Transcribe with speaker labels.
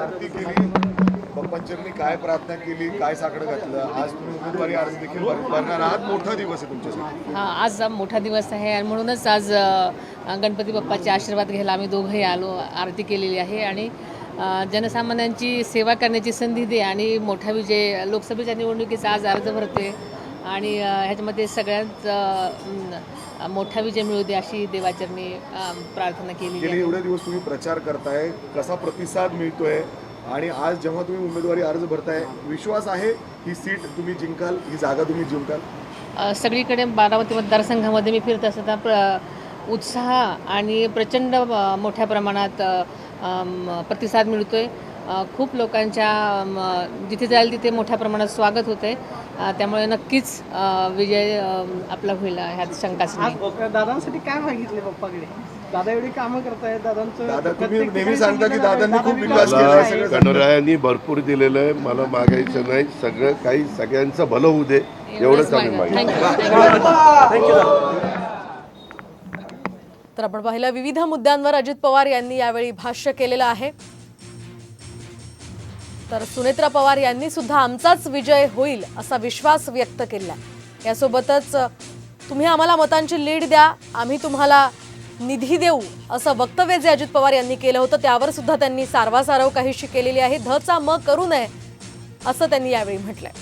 Speaker 1: आरती केली. पप्पांचरणी काय प्रार्थना केली काय साकडं घातलं? आज तुम्ही उमेदवारी अर्ज देखील भरणार आहात. मोठा दिवस आहे तुमच्यासाठी.
Speaker 2: हा आज मोठा दिवस आहे आणि म्हणूनच आज गणपती बाप्पाचे आशीर्वाद घ्यायला आम्ही दोघंही आलो आरती केलेली आहे आणि जनसामान्यांची सेवा करण्याची संधी दे आणि मोठा विजय लोकसभेच्या निवडणुकीचा आज अर्ज भरते. आणि ह्याच्यामध्ये सगळ्यात मोठा विजय मिळू दे अशी देवाचरणी प्रार्थना केलेली
Speaker 1: गेले एवढे दिवस तुम्ही प्रचार करताय कसा प्रतिसाद मिळतोय? आणि आज जेव्हा तुम्ही उमेदवारी अर्ज भरताय विश्वास आहे ही सीट तुम्ही जिंकाल ही जागा तुम्ही जिंकाल?
Speaker 2: सगळीकडे बारामती मतदारसंघामध्ये मी फिरत असताना प्र उत्साह आणि प्रचंड मोठ्या प्रमाणात प्रतिसाद मिळतोय. खूप लोकांच्या जिथे जाईल तिथे मोठ्या प्रमाणात स्वागत होते त्यामुळे नक्कीच विजय आपला होईल ह्यात शंकाच नाही.
Speaker 3: दादांसाठी काय मागितले पप्पाकडे? दादा एवढी कामं करतायत दादांचं
Speaker 1: दादा तुम्ही
Speaker 3: प्रत्येक
Speaker 1: नेहमी
Speaker 3: ठिकाणी
Speaker 1: सांगता की
Speaker 3: सांगितलं
Speaker 1: दादांनी
Speaker 3: दादा
Speaker 1: खूप
Speaker 3: विकास
Speaker 1: विकास केला
Speaker 3: केला.
Speaker 1: आहे.
Speaker 3: आहे.
Speaker 1: सगळं सांगता.
Speaker 4: गणरायांनी भरपूर दिलेलं आहे. मला मागायचं नाही. सगळं काही सगळ्यांचं भलं होऊ दे. एवढंच आम्ही मागितलं.
Speaker 2: थँक्यू
Speaker 5: तर आपण पाहिलं विविध मुद्द्यांवर अजित पवार यांनी यावेळी भाष्य केलेलं आहे. तर सुनेत्रा पवार यांनी सुद्धा आमचाच विजय होईल असा विश्वास व्यक्त केला यासोबतच तुम्ही आम्हाला मतांची लीड द्या आम्ही तुम्हाला निधी देऊ असं वक्तव्य जे अजित पवार यांनी केलं होतं त्यावर सुद्धा त्यांनी सारवासारव काहीशी केलेली आहे. धचा म करू नये असं त्यांनी यावेळी म्हटलंय.